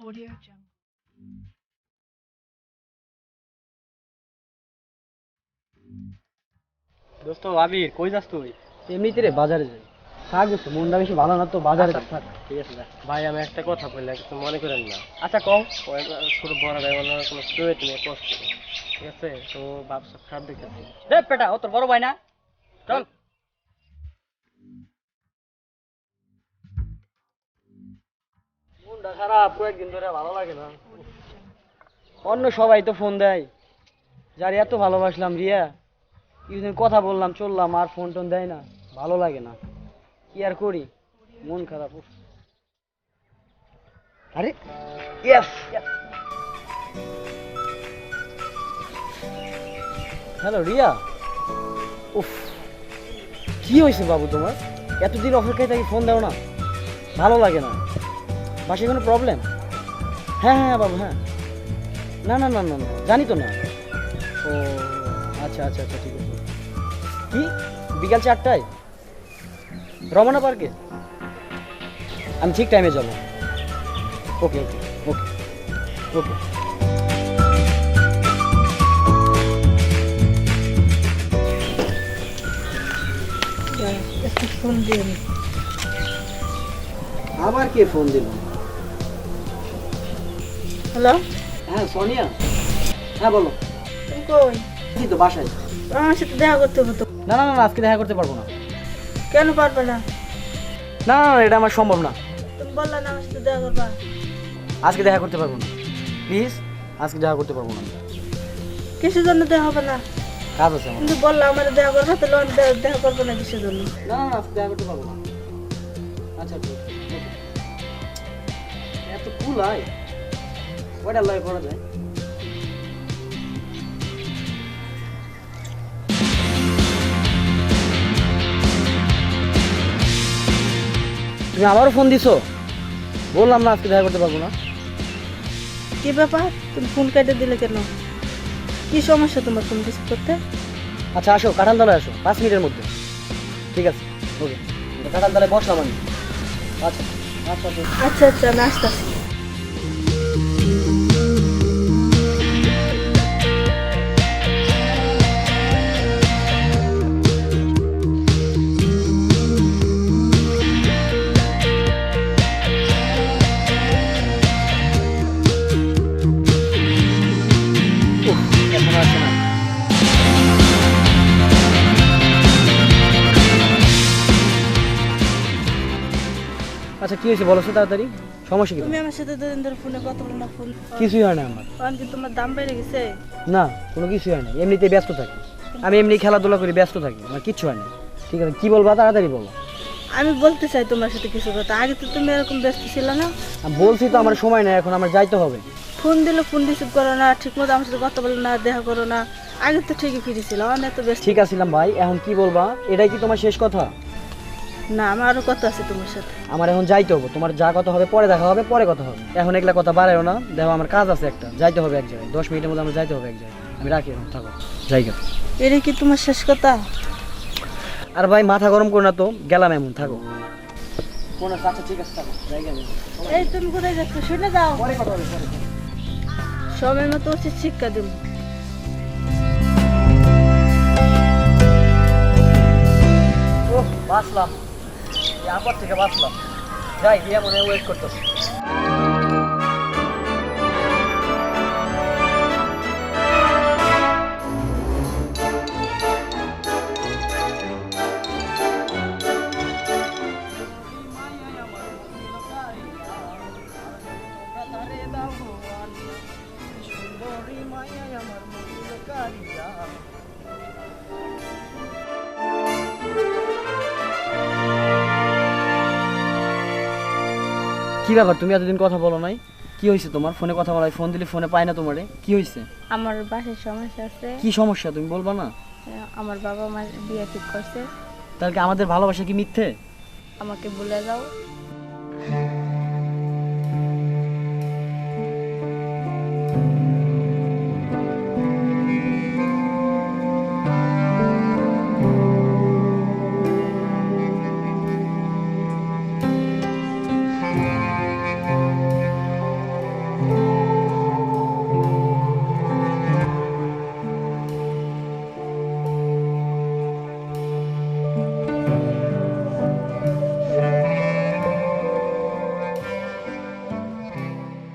Audio Jungle. দোস্ত ভাবি কই যাস তুই? এমনিতে রে বাজারে যাই। থাক দোস্ত মনটা বেশি ভালো না তো বাজারে আচ্ছা, থাক। ঠিক আছে যা। ভাই আমি একটা কথা বললাম কিছু মনে করেন না। আচ্ছা কও। ছোট বড় ভাই বলো কোনো স্টোরি তুমি পোস্ট ঠিক আছে? তো ব্যবসা খারাপ দেখতেছি রে পেটা ও তোর বড় ভাই না? চল। মনটা খারাপ কয়েকদিন ধরে ভালো লাগে না। অন্য সবাই তো ফোন দেয়। যার এত ভালোবাসলাম রিয়া কিছুদিন কথা বললাম, চললাম, আর ফোন টোন দেয় না। ভালো লাগে না। কি আর করি? মন খারাপ আরে হ্যালো, রিয়া। উফ। কি হয়েছে বাবু তোমার? এতদিন অপেক্ষায় থাকি ফোন দাও না। ভালো লাগে না। বাসায় কোনো প্রবলেম হ্যাঁ হ্যাঁ বাবু হ্যাঁ। না না না না না জানি তো না। ও আচ্ছা আচ্ছা আচ্ছা ঠিক আছে। কি? বিকাল চারটায়? রমনা পার্কে? আমি ঠিক টাইমে যাব। ওকে ওকে ওকে ওকে আবার কে ফোন দিল? হ্যালো? হ্যাঁ সোনিয়া। হ্যাঁ বলো। তুমি কই? কি তো বাসায়। আমার সাথে দেখা করতে হতো না না না না, আজকে দেখা করতে পারব না। কেন পারবে না? না না এটা আমার সম্ভব না। তুমি বললা না আমার সাথে দেখা করবা। আজকে দেখা করতে পারব না। প্লিজ আজকে দেখা করতে পারব না। কিসের জন্য দেখা হবে না? কাজ আছে আমার। কিন্তু বললা আমার দেখা করবা তাহলে আমি দেখা করব না কিসের জন্য? না না আজকে দেখা করতে পারব না। আচ্ছা ঠিক আছে, okay. লয় করা যায় তুমি আবারও ফোন দিছো? বললাম না আজকে দেখা করতে পারব না। কি ব্যাপার? তুমি ফোন কেটে দিলে কেন? কি সমস্যা তোমার ফোন রিসিভ করতে? আচ্ছা আসো কাঁঠাল তলায় আসো পাঁচ মিনিটের মধ্যে। ঠিক আছে ওকে। কাঁঠাল তলায় বসলাম আমি। আচ্ছা আচ্ছা আচ্ছা। আচ্ছা আচ্ছা আমি আসতেছি আচ্ছা কি হয়েছে বলো তো তাড়াতাড়ি? সমস্যা কি? তুমি আমার সাথে দুদিন ধরে ফোনে কথা বলো না ফোন কিছুই হয় না আমার। কারণ কি তোমার দাম বেড়ে গেছে? না কোনো কিছুই হয় না। এমনিতে ব্যস্ত থাকি। আমি এমনি খেলাধুলা করি ব্যস্ত থাকি আমার কিচ্ছু হয় না। ঠিক আছে কি বলবা তাড়াতাড়ি বলো। আমি বলতে চাই তোমার সাথে কিছু কথা। আগে তো তুমি এরকম ব্যস্ত ছিল না। আমি বলছি তো আমার সময় নাই এখন আমার যাইতে হবে। ফোন দিলে ফোন রিসিভ করো না ঠিক মতো আমার সাথে কথা বলো না দেখা করো না। আগে তো ঠিকই ফিরে ছিল অনেক তো ব্যস্ত। ঠিক আছিলাম ভাই এখন কি বলবা? এটাই কি তোমার শেষ কথা? না আমার আরও কথা আছে তোমার সাথে? আমার এখন যাইতে হবে। তোমার যা কথা হবে পরে দেখা হবে পরে কথা হবে। এখন এগুলা কথা বাড়ায়ও না। দেখো আমার কাজ আছে একটা। যাইতে হবে এক জায়গায়। দশ মিনিটের মধ্যে আমার যাইতে হবে এক জায়গায়। আমি রাখি এখন থাকো। জায়গা এটা কি তোমার শেষ কথা? আর ভাই মাথা গরম করো না তো। গেলাম এমন থাকো। কোন আচ্ছা ঠিক আছে থাকো। এই তুমি কোথায় যাচ্ছ? শুনে যাও। পরে কথা হবে পরে সময় মতো উচিত শিক্ষা দিব। বাঁচলাম। এই থেকে বাঁচলাম। যাই ইয়ে মনে ওয়েট করতেছি। কি ব্যাপার? তুমি এতদিন কথা বলো নাই। কি হয়েছে তোমার? ফোনে কথা বলাই ফোন দিলে ফোনে পায় না তোমারে। কি হয়েছে? আমার বাসের সমস্যা আছে। কি সমস্যা? তুমি বলবা না। আমার বাবা মা বিয়ে ঠিক করছে। তাহলে কি আমাদের ভালোবাসা কি মিথ্যে? আমাকে বলে দাও